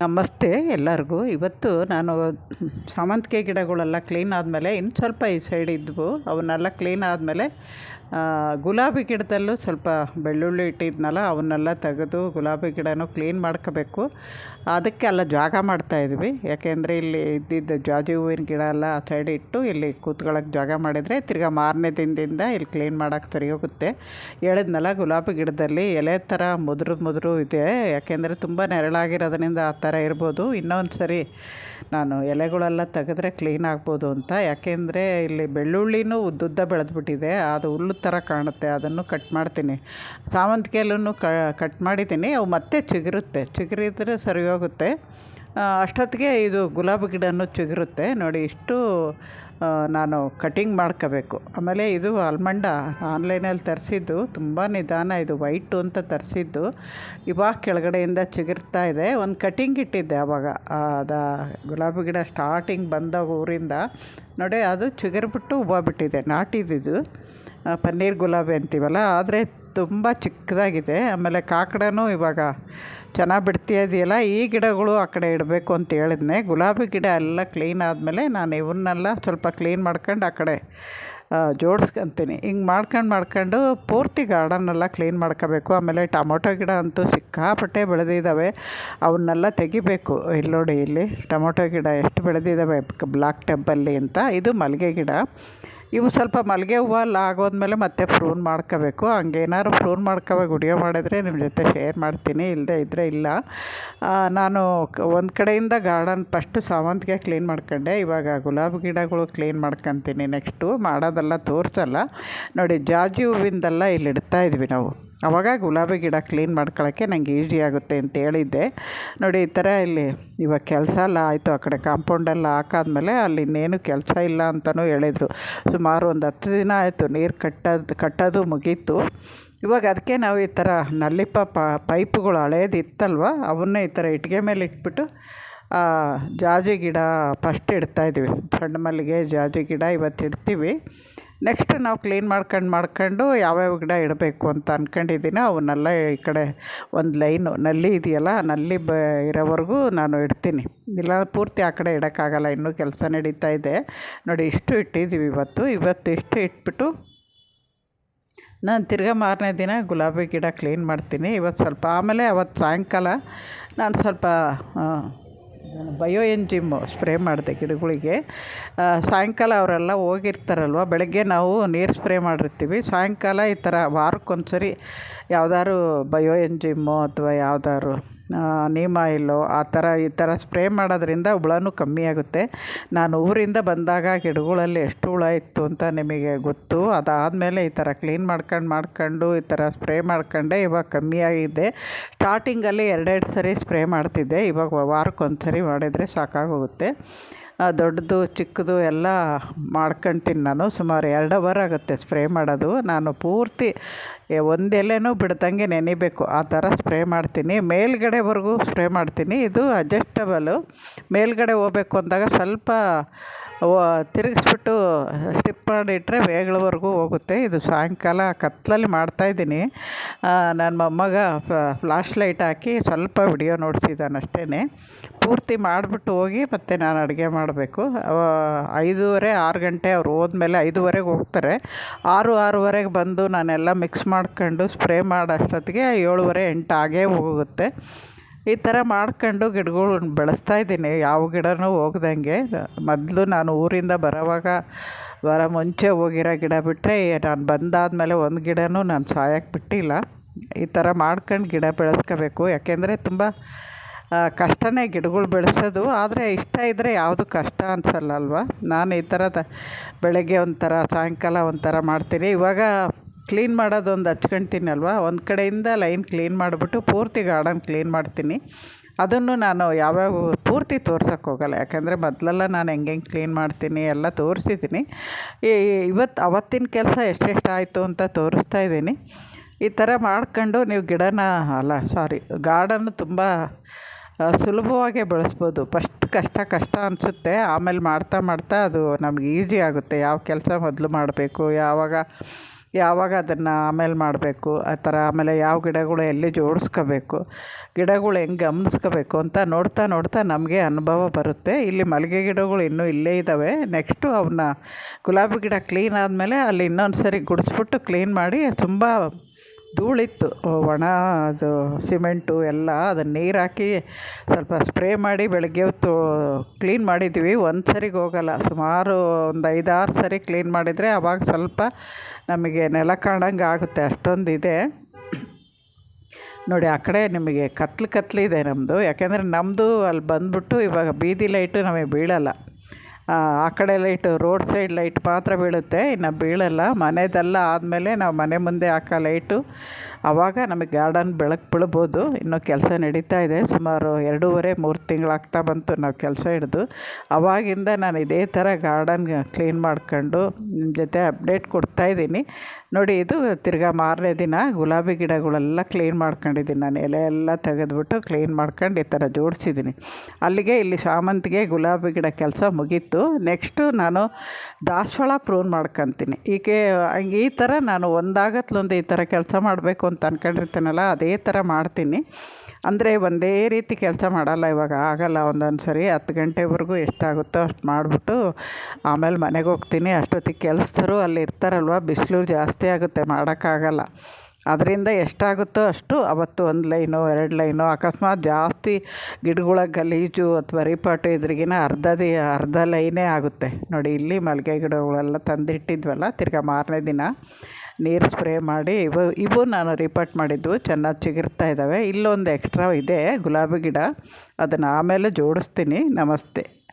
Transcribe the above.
ನಮಸ್ತೆ ಎಲ್ಲರಿಗೂ. ಇವತ್ತು ನಾನು ಸಾಮಂತಿಗೆ ಗಿಡಗಳೆಲ್ಲ ಕ್ಲೀನ್ ಆದಮೇಲೆ ಇನ್ನು ಸ್ವಲ್ಪ ಈ ಸೈಡ್ ಇದ್ವು. ಅವನ್ನೆಲ್ಲ ಕ್ಲೀನ್ ಆದಮೇಲೆ ಗುಲಾಬಿ ಗಿಡದಲ್ಲೂ ಸ್ವಲ್ಪ ಬೆಳ್ಳುಳ್ಳಿ ಇಟ್ಟಿದ್ನಲ್ಲ, ಅವನ್ನೆಲ್ಲ ತೆಗೆದು ಗುಲಾಬಿ ಗಿಡನೂ ಕ್ಲೀನ್ ಮಾಡ್ಕೋಬೇಕು. ಅದಕ್ಕೆ ಅಲ್ಲ ಜಾಗ ಮಾಡ್ತಾಯಿದ್ವಿ ಯಾಕೆಂದರೆ ಇಲ್ಲಿ ಇದ್ದಿದ್ದ ಜಾಜಿ ಹೂವಿನ ಗಿಡ ಎಲ್ಲ ಆ ಸೈಡ್ ಇಟ್ಟು ಇಲ್ಲಿ ಕೂತ್ಕೊಳ್ಳೋಕೆ ಜಾಗ ಮಾಡಿದರೆ ತಿರ್ಗಾ ಮಾರನೇ ದಿನದಿಂದ ಇಲ್ಲಿ ಕ್ಲೀನ್ ಮಾಡೋಕೆ ಸರಿ ಹೋಗುತ್ತೆ ಹೇಳಿದ್ನಲ್ಲ ಗುಲಾಬಿ ಗಿಡದಲ್ಲಿ ಎಲೆ ಥರ ಮುದುರು ಮುದುರು ಇದೆ. ಯಾಕೆಂದರೆ ತುಂಬ ನೆರಳಾಗಿರೋದ್ರಿಂದ ಆ ಥರ ಇರ್ಬೋದು. ಇನ್ನೊಂದು ಸರಿ ನಾನು ಎಲೆಗಳೆಲ್ಲ ತೆಗೆದ್ರೆ ಕ್ಲೀನ್ ಆಗ್ಬೋದು ಅಂತ. ಯಾಕೆಂದರೆ ಇಲ್ಲಿ ಬೆಳ್ಳುಳ್ಳಿನೂ ಉದ್ದುದ್ದ ಬೆಳೆದ್ಬಿಟ್ಟಿದೆ. ಅದು ಹುಲ್ಲು ಥರ ಕಾಣುತ್ತೆ. ಅದನ್ನು ಕಟ್ ಮಾಡ್ತೀನಿ. ಸಾವಂತಿಗೆಯಲ್ಲೂ ಕಟ್ ಮಾಡಿದ್ದೀನಿ. ಅವು ಮತ್ತೆ ಚಿಗುರುತ್ತೆ. ಚಿಗುರಿದ್ರೆ ಸರಿ ಹೋಗುತ್ತೆ ಅಷ್ಟೊತ್ತಿಗೆ ಇದು ಗುಲಾಬಿ ಗಿಡವೂ ಚಿಗುರುತ್ತೆ. ನೋಡಿ ಇಷ್ಟು ನಾನು ಕಟಿಂಗ್ ಮಾಡ್ಕೋಬೇಕು. ಆಮೇಲೆ ಇದು ಆಲ್ಮಂಡ ಆನ್ಲೈನಲ್ಲಿ ತರಿಸಿದ್ದು, ತುಂಬ ನಿಧಾನ ಇದು ವೈಟು ಅಂತ ತರಿಸಿದ್ದು. ಇವಾಗ ಕೆಳಗಡೆಯಿಂದ ಚಿಗುರ್ತಾ ಇದೆ. ಒಂದು ಕಟಿಂಗ್ ಇಟ್ಟಿದ್ದೆ ಆವಾಗ ಅದು ಗುಲಾಬಿ ಗಿಡ ಸ್ಟಾರ್ಟಿಂಗ್ ಬಂದ ಊರಿಂದ. ನೋಡಿ, ಅದು ಚಿಗುರ್ಬಿಟ್ಟು ಹೂವು ಬಿಟ್ಟಿದೆ. ನಾಟಿದಿದ್ದು ಪನ್ನೀರ್ ಗುಲಾಬಿ ಅಂತೀವಲ್ಲ, ಆದರೆ ತುಂಬ ಚಿಕ್ಕದಾಗಿದೆ. ಆಮೇಲೆ ಕಾಕಡನೂ ಇವಾಗ ಚೆನ್ನಾಗಿ ಬಿಡ್ತಿದೆಯಲ್ಲ ಈ ಗಿಡಗಳು ಆ ಕಡೆ ಇಡಬೇಕು ಅಂತ ಹೇಳಿದ್ನೆ. ಗುಲಾಬಿ ಗಿಡ ಎಲ್ಲ ಕ್ಲೀನ್ ಆದಮೇಲೆ ನಾನು ಇವನ್ನೆಲ್ಲ ಸ್ವಲ್ಪ ಕ್ಲೀನ್ ಮಾಡ್ಕೊಂಡು ಆ ಕಡೆ ಜೋಡಿಸ್ಕೊತೀನಿ. ಹಿಂಗೆ ಮಾಡ್ಕೊಂಡು ಮಾಡ್ಕೊಂಡು ಪೂರ್ತಿ ಗಾರ್ಡನ್ನೆಲ್ಲ ಕ್ಲೀನ್ ಮಾಡ್ಕೋಬೇಕು. ಆಮೇಲೆ ಟೊಮೊಟೊ ಗಿಡ ಅಂತೂ ಸಿಕ್ಕಾಪಟ್ಟೆ ಬೆಳೆದಿದ್ದಾವೆ. ಅವನ್ನೆಲ್ಲ ತೆಗಿಬೇಕು. ಇಲ್ಲಿ ನೋಡಿ ಇಲ್ಲಿ ಟೊಮೊಟೊ ಗಿಡ ಎಷ್ಟು ಬೆಳೆದಿದ್ದಾವೆ, ಬ್ಲಾಕ್ ಟೆಬ್ಬಲ್ಲಿ ಅಂತ. ಇದು ಮಲ್ಲಿಗೆ ಗಿಡ. ಇವು ಸ್ವಲ್ಪ ಮಲ್ಲಿಗೆ ಹೂವು ಎಲ್ಲ ಆಗೋದ್ಮೇಲೆ ಮತ್ತೆ ಫ್ರೂನ್ ಮಾಡ್ಕೋಬೇಕು. ಹಂಗೇನಾದ್ರು ಫ್ರೂನ್ ಮಾಡ್ಕೋಬೇಕು, ವಿಡಿಯೋ ಮಾಡಿದರೆ ನಿಮ್ಮ ಜೊತೆ ಶೇರ್ ಮಾಡ್ತೀನಿ ಇಲ್ಲದೆ ಇದ್ದರೆ ಇಲ್ಲ. ನಾನು ಒಂದು ಕಡೆಯಿಂದ ಗಾರ್ಡನ್ ಫಸ್ಟು ಸಾವಂತಿಗೆ ಕ್ಲೀನ್ ಮಾಡ್ಕೊಂಡೆ. ಇವಾಗ ಗುಲಾಬಿ ಗಿಡಗಳು ಕ್ಲೀನ್ ಮಾಡ್ಕೊತೀನಿ ನೆಕ್ಸ್ಟು ಮಾಡೋದೆಲ್ಲ ತೋರಿಸಲ್ಲ. ನೋಡಿ ಜಾಜಿ ಹೂವಿಂದೆಲ್ಲ ಇಲ್ಲಿ ಇಡ್ತಾ ಇದ್ವಿ ನಾವು. ಆವಾಗ ಗುಲಾಬಿ ಗಿಡ ಕ್ಲೀನ್ ಮಾಡ್ಕೊಳ್ಳೋಕ್ಕೆ ನಂಗೆ ಈಜಿ ಆಗುತ್ತೆ ಅಂತ ಹೇಳಿದ್ದೆ. ನೋಡಿ, ಈ ಥರ ಇಲ್ಲಿ ಇವಾಗ ಕೆಲಸ ಎಲ್ಲ ಆಯಿತು, ಆ ಕಡೆ ಕಾಂಪೌಂಡೆಲ್ಲ ಹಾಕಾದ್ಮೇಲೆ ಅಲ್ಲಿ ಇನ್ನೇನು ಕೆಲಸ ಇಲ್ಲ ಅಂತಲೂ ಹೇಳಿದರು. ಸುಮಾರು ಒಂದು ಹತ್ತು ದಿನ ಆಯಿತು, ನೀರು ಕಟ್ಟೋದು ಕಟ್ಟೋದು ಮುಗೀತು. ಇವಾಗ ಅದಕ್ಕೆ ನಾವು ಈ ಥರ ನಲ್ಲಿಪ ಪೈಪುಗಳು ಹಳೇದು ಇತ್ತಲ್ವ ಅವನ್ನೇ ಈ ಥರ ಇಟ್ಟಿಗೆ ಮೇಲೆ ಇಟ್ಬಿಟ್ಟು ಜಾಜಿ ಗಿಡ ಫಸ್ಟ್ ಇಡ್ತಾಯಿದ್ವಿ ಸಣ್ಣ ಮಲ್ಲಿಗೆ ಜಾಜಿ ಗಿಡ ಇವತ್ತು ಇಡ್ತೀವಿ. ನೆಕ್ಸ್ಟ್ ನಾವು ಕ್ಲೀನ್ ಮಾಡ್ಕೊಂಡು ಮಾಡ್ಕೊಂಡು ಯಾವ್ಯಾವ ಗಿಡ ಇಡಬೇಕು ಅಂತ ಅಂದ್ಕೊಂಡಿದ್ದೀನೋ ಅವನ್ನೆಲ್ಲ ಈ ಕಡೆ ಒಂದು ಲೈನು ನಲ್ಲಿ ಇದೆಯಲ್ಲ ನಲ್ಲಿ ಬ ಇರೋವರೆಗೂ ನಾನು ಇಡ್ತೀನಿ. ಇಲ್ಲ ಪೂರ್ತಿ ಆ ಕಡೆ ಇಡೋಕ್ಕಾಗಲ್ಲ, ಇನ್ನೂ ಕೆಲಸ ನಡೀತಾ ಇದೆ. ನೋಡಿ ಇಷ್ಟು ಇಟ್ಟಿದ್ದೀವಿ ಇವತ್ತು. ಇವತ್ತು ಇಷ್ಟು ಇಟ್ಬಿಟ್ಟು ನಾನು ತಿರ್ಗಾ ಮಾರನೇ ದಿನ ಗುಲಾಬಿ ಗಿಡ ಕ್ಲೀನ್ ಮಾಡ್ತೀನಿ. ಇವತ್ತು ಸ್ವಲ್ಪ ಆಮೇಲೆ ಅವತ್ತು ಸಾಯಂಕಾಲ ನಾನು ಸ್ವಲ್ಪ ಬಯೋ ಎಂಜಿಮ್ಮು ಸ್ಪ್ರೇ ಮಾಡಿದೆ ಗಿಡಗಳಿಗೆ. ಸಾಯಂಕಾಲ ಅವರೆಲ್ಲ ಹೋಗಿರ್ತಾರಲ್ವ? ಬೆಳಗ್ಗೆ ನಾವು ನೀರು ಸ್ಪ್ರೇ ಮಾಡಿರ್ತೀವಿ. ಸಾಯಂಕಾಲ ಈ ಥರ ವಾರಕ್ಕೊಂದು ಸರಿ ಯಾವ್ದಾದ್ರು ಬಯೋ ಎಂಜಿಮ್ಮು ಅಥವಾ ಯಾವ್ದಾದ್ರು ನೀಮ್ ಆಯಿಲು ಆ ಥರ ಈ ಥರ ಸ್ಪ್ರೇ ಮಾಡೋದ್ರಿಂದ ಹುಳನೂ ಕಮ್ಮಿ ಆಗುತ್ತೆ. ನಾನು ಊರಿಂದ ಬಂದಾಗ ಗಿಡಗಳಲ್ಲಿ ಎಷ್ಟು ಹುಳ ಇತ್ತು ಅಂತ ನಿಮಗೆ ಗೊತ್ತು. ಅದಾದಮೇಲೆ ಈ ಥರ ಕ್ಲೀನ್ ಮಾಡ್ಕೊಂಡು ಮಾಡ್ಕೊಂಡು ಈ ಥರ ಸ್ಪ್ರೇ ಮಾಡ್ಕೊಂಡೆ. ಇವಾಗ ಕಮ್ಮಿ ಆಗಿದೆ. ಸ್ಟಾರ್ಟಿಂಗಲ್ಲಿ ಎರಡೆರಡು ಸರಿ ಸ್ಪ್ರೇ ಮಾಡ್ತಿದ್ದೆ. ಇವಾಗ ವಾರಕ್ಕೊಂದು ಸರಿ ಮಾಡಿದರೆ ಸಾಕಾಗೋಗುತ್ತೆ. ದೊಡ್ಡದು, ಚಿಕ್ಕದು ಎಲ್ಲ ಮಾಡ್ಕೊಳ್ತೀನಿ ನಾನು. ಸುಮಾರು ಎರಡು ಅವರ್ ಆಗುತ್ತೆ ಸ್ಪ್ರೇ ಮಾಡೋದು. ನಾನು ಪೂರ್ತಿ ಒಂದು ಎಲೆನೂ ಬಿಡ್ದಂಗೆ ನೆನಿಬೇಕು. ಆ ಥರ ಸ್ಪ್ರೇ ಮಾಡ್ತೀನಿ. ಮೇಲ್ಗಡೆವರೆಗೂ ಸ್ಪ್ರೇ ಮಾಡ್ತೀನಿ. ಇದು ಅಡ್ಜಸ್ಟಬಲು ಮೇಲ್ಗಡೆ ಹೋಗ್ಬೇಕು ಅಂದಾಗ ಸ್ವಲ್ಪ ತಿರುಗಿಸ್ಬಿಟ್ಟು ಸ್ಟಿಪ್ ಮಾಡಿಟ್ರೆ ಬೇಗಳವರೆಗೂ ಹೋಗುತ್ತೆ. ಇದು ಸಾಯಂಕಾಲ ಕತ್ತಲಲ್ಲಿ ಮಾಡ್ತಾಯಿದ್ದೀನಿ ನನ್ನ ಮೊಮ್ಮಗ ಫ್ಲಾಶ್ ಲೈಟ್ ಹಾಕಿ ಸ್ವಲ್ಪ ವಿಡಿಯೋ ನೋಡ್ಸಿದ್ದಾನೆ ಅಷ್ಟೇ ಪೂರ್ತಿ ಮಾಡಿಬಿಟ್ಟು ಹೋಗಿ ಮತ್ತೆ ನಾನು ಅಡುಗೆ ಮಾಡಬೇಕು. ಐದೂವರೆ, ಆರು ಗಂಟೆ ಅವ್ರು ಹೋದ್ಮೇಲೆ ಐದೂವರೆಗೆ ಹೋಗ್ತಾರೆ. ಆರು, ಆರೂವರೆಗೆ ಬಂದು ನಾನೆಲ್ಲ ಮಿಕ್ಸ್ ಮಾಡ್ಕೊಂಡು ಸ್ಪ್ರೇ ಮಾಡೋ ಅಷ್ಟೊತ್ತಿಗೆ ಏಳುವರೆ, ಎಂಟು ಆಗೇ ಹೋಗುತ್ತೆ. ಈ ಥರ ಮಾಡ್ಕೊಂಡು ಗಿಡಗಳ್ನ ಬೆಳೆಸ್ತಾ ಇದ್ದೀನಿ. ಯಾವ ಗಿಡನೂ ಹೋಗ್ದಂಗೆ. ಮೊದಲು ನಾನು ಊರಿಂದ ಬರೋವಾಗ, ಬರ ಮುಂಚೆ ಹೋಗಿರೋ ಗಿಡ ಬಿಟ್ಟರೆ ನಾನು ಬಂದಾದಮೇಲೆ ಒಂದು ಗಿಡನೂ ನಾನು ಸಾಯೋಕ್ಕೆ ಬಿಟ್ಟಿಲ್ಲ. ಈ ಥರ ಮಾಡ್ಕೊಂಡು ಗಿಡ ಬೆಳೆಸ್ಕೋಬೇಕು. ಯಾಕೆಂದರೆ ತುಂಬ ಕಷ್ಟನೇ ಗಿಡಗಳು ಬೆಳೆಸೋದು. ಆದರೆ ಇಷ್ಟ ಇದ್ದರೆ ಯಾವುದು ಕಷ್ಟ ಅನಿಸಲ್ಲ ಅಲ್ವಾ ನಾನು ಈ ಥರದ ಬೆಳಗ್ಗೆ ಒಂಥರ, ಸಾಯಂಕಾಲ ಒಂಥರ ಮಾಡ್ತೀನಿ. ಇವಾಗ ಕ್ಲೀನ್ ಮಾಡೋದೊಂದು ಹಚ್ಕೊತೀನಲ್ವ ಒಂದು ಕಡೆಯಿಂದ ಲೈನ್ ಕ್ಲೀನ್ ಮಾಡಿಬಿಟ್ಟು ಪೂರ್ತಿ ಗಾರ್ಡನ್ ಕ್ಲೀನ್ ಮಾಡ್ತೀನಿ. ಅದನ್ನು ನಾನು ಯಾವ್ಯಾವ ಪೂರ್ತಿ ತೋರ್ಸೋಕ್ಕೆ ಹೋಗಲ್ಲ. ಯಾಕಂದರೆ ಮೊದಲೆಲ್ಲ ನಾನು ಹೆಂಗೆ ಹೆಂಗೆ ಕ್ಲೀನ್ ಮಾಡ್ತೀನಿ ಎಲ್ಲ ತೋರಿಸಿದ್ದೀನಿ. ಇವತ್ತು ಅವತ್ತಿನ ಕೆಲಸ ಎಷ್ಟೆಷ್ಟಾಯಿತು ಅಂತ ತೋರಿಸ್ತಾ ಇದ್ದೀನಿ. ಈ ಥರ ಮಾಡ್ಕೊಂಡು ನೀವು ಗಿಡನ, ಅಲ್ಲ ಸಾರಿ ಗಾರ್ಡನ್ನು ತುಂಬ ಸುಲಭವಾಗಿ ಬಳಸ್ಬೋದು. ಫಸ್ಟ್ ಕಷ್ಟ ಕಷ್ಟ ಅನಿಸುತ್ತೆ. ಆಮೇಲೆ ಮಾಡ್ತಾ ಮಾಡ್ತಾ ಅದು ನಮ್ಗೆ ಈಸಿ ಆಗುತ್ತೆ. ಯಾವ ಕೆಲಸ ಮೊದಲು ಮಾಡಬೇಕು, ಯಾವಾಗ ಯಾವಾಗ ಅದನ್ನು ಆಮೇಲೆ ಮಾಡಬೇಕು? ಆ ಥರ ಆಮೇಲೆ ಯಾವ ಗಿಡಗಳು ಎಲ್ಲಿ ಜೋಡಿಸ್ಕೋಬೇಕು? ಗಿಡಗಳು ಹೆಂಗೆ ಗಮನಿಸ್ಕೋಬೇಕು ಅಂತ ನೋಡ್ತಾ ನೋಡ್ತಾ ನಮಗೆ ಅನುಭವ ಬರುತ್ತೆ. ಇಲ್ಲಿ ಮಲ್ಲಿಗೆ ಗಿಡಗಳು ಇನ್ನೂ ಇಲ್ಲೇ ಇದ್ದಾವೆ ನೆಕ್ಸ್ಟು ಅವನ್ನ ಗುಲಾಬಿ ಗಿಡ ಕ್ಲೀನ್ ಆದಮೇಲೆ ಅಲ್ಲಿ ಇನ್ನೊಂದು ಸರಿ ಗುಡಿಸ್ಬಿಟ್ಟು ಕ್ಲೀನ್ ಮಾಡಿ ತುಂಬ ಧೂಳಿತ್ತು. ಒಣ, ಅದು ಸಿಮೆಂಟು ಎಲ್ಲ ಅದನ್ನು ನೀರು ಹಾಕಿ ಸ್ವಲ್ಪ ಸ್ಪ್ರೇ ಮಾಡಿ ಬೆಳಗ್ಗೆ ಹೊತ್ತು ಕ್ಲೀನ್ ಮಾಡಿದ್ವಿ. ಒಂದು ಸರಿಗೆ ಹೋಗಲ್ಲ. ಸುಮಾರು ಒಂದು ಐದಾರು ಸರಿ ಕ್ಲೀನ್ ಮಾಡಿದರೆ ಅವಾಗ ಸ್ವಲ್ಪ ನಮಗೆ ನೆಲ ಕಾಣಂಗೆ ಆಗುತ್ತೆ. ಅಷ್ಟೊಂದು ಇದೆ. ನೋಡಿ, ಆ ಕಡೆ ನಿಮಗೆ ಕತ್ಲು ಕತ್ಲಿದೆ ನಮ್ಮದು ಯಾಕೆಂದರೆ ನಮ್ಮದು ಅಲ್ಲಿ ಬಂದ್ಬಿಟ್ಟು ಇವಾಗ ಬೀದಿ ಲೈಟು ನಮಗೆ ಬೀಳಲ್ಲ. ಆ ಕಡೆ ಲೈಟು ರೋಡ್ ಸೈಡ್ ಲೈಟ್ ಮಾತ್ರ ಬೀಳುತ್ತೆ. ಇನ್ನು ಬೀಳಲ್ಲ. ಮನೆದೆಲ್ಲ ಆದಮೇಲೆ ನಾವು ಮನೆ ಮುಂದೆ ಹಾಕೋ ಲೈಟು ಆವಾಗ ನಮಗೆ ಗಾರ್ಡನ್ ಬೆಳಕು ಬೀಳ್ಬೋದು. ಇನ್ನೂ ಕೆಲಸ ನಡೀತಾ ಇದೆ. ಸುಮಾರು ಎರಡೂವರೆ, ಮೂರು ತಿಂಗಳಾಗ್ತಾ ಬಂತು ನಾವು ಕೆಲಸ ಹಿಡಿದು. ಆವಾಗಿಂದ ನಾನು ಇದೇ ಥರ ಗಾರ್ಡನ್ ಕ್ಲೀನ್ ಮಾಡ್ಕೊಂಡು ನಿಮ್ಮ ಜೊತೆ ಅಪ್ಡೇಟ್ ಕೊಡ್ತಾ ಇದ್ದೀನಿ. ನೋಡಿ, ಇದು ತಿರ್ಗಾ ಮಾರನೇ ದಿನ ಗುಲಾಬಿ ಗಿಡಗಳೆಲ್ಲ ಕ್ಲೀನ್ ಮಾಡ್ಕೊಂಡಿದ್ದೀನಿ. ನಾನು ಎಲೆ ಎಲ್ಲ ತೆಗೆದ್ಬಿಟ್ಟು ಕ್ಲೀನ್ ಮಾಡ್ಕೊಂಡು ಈ ಥರ ಜೋಡಿಸಿದ್ದೀನಿ. ಅಲ್ಲಿಗೆ ಇಲ್ಲಿ ಶಾಮಂತಿಗೆ ಗುಲಾಬಿ ಗಿಡ ಕೆಲಸ ಮುಗೀತು. ನೆಕ್ಸ್ಟು ನಾನು ದಾಸವಾಳ ಪ್ರೂನ್ ಮಾಡ್ಕೊತೀನಿ. ಈಕೆ ಈ ಥರ ನಾನು ಒಂದಾಗತ್ಲೊಂದು ಈ ಥರ ಕೆಲಸ ಮಾಡಬೇಕು ಅಂತ ಅಂದ್ಕೊಂಡಿರ್ತೀನಲ್ಲ ಅದೇ ಥರ ಮಾಡ್ತೀನಿ. ಅಂದರೆ ಒಂದೇ ರೀತಿ ಕೆಲಸ ಮಾಡಲ್ಲ, ಇವಾಗ ಆಗಲ್ಲ ಒಂದೊಂದು ಸರಿ ಹತ್ತು ಗಂಟೆವರೆಗೂ ಎಷ್ಟಾಗುತ್ತೋ ಅಷ್ಟು ಮಾಡಿಬಿಟ್ಟು ಆಮೇಲೆ ಮನೆಗೆ ಹೋಗ್ತೀನಿ. ಅಷ್ಟೊತ್ತಿಗೆ ಕೆಲಸರು ಅಲ್ಲಿ ಇರ್ತಾರಲ್ವ ಬಿಸಿಲು ಜಾಸ್ತಿ ಆಗುತ್ತೆ, ಮಾಡೋಕ್ಕಾಗಲ್ಲ. ಅದರಿಂದ ಎಷ್ಟಾಗುತ್ತೋ ಅಷ್ಟು ಅವತ್ತು ಒಂದು ಲೈನು, ಎರಡು ಲೈನು, ಅಕಸ್ಮಾತ್ ಜಾಸ್ತಿ ಗಿಡಗಳ, ಗಲೀಜು ಅಥವಾ ರಿಪಾಟು ಇದ್ರಿಗಿನ ಅರ್ಧ ದಿ, ಅರ್ಧ ಲೈನೇ ಆಗುತ್ತೆ. ನೋಡಿ, ಇಲ್ಲಿ ಮಲ್ಲಿಗೆ ಗಿಡಗಳೆಲ್ಲ ತಂದಿಟ್ಟಿದ್ವಲ್ಲ, ತಿರ್ಗಾ ಮಾರನೇ ದಿನ. ನೀರು ಸ್ಪ್ರೇ ಮಾಡಿ ಇವು ಇವು ನಾನು ರಿಪೋರ್ಟ್ ಮಾಡಿದ್ದು ಚೆನ್ನಾಗಿ ಚಿಗುರ್ತಾ ಇದ್ದಾವೆ. ಇಲ್ಲೊಂದು ಎಕ್ಸ್ಟ್ರಾ ಇದೆ, ಗುಲಾಬಿ ಗಿಡ. ಅದನ್ನು ಆಮೇಲೆ ಜೋಡಿಸ್ತೀನಿ. ನಮಸ್ತೆ.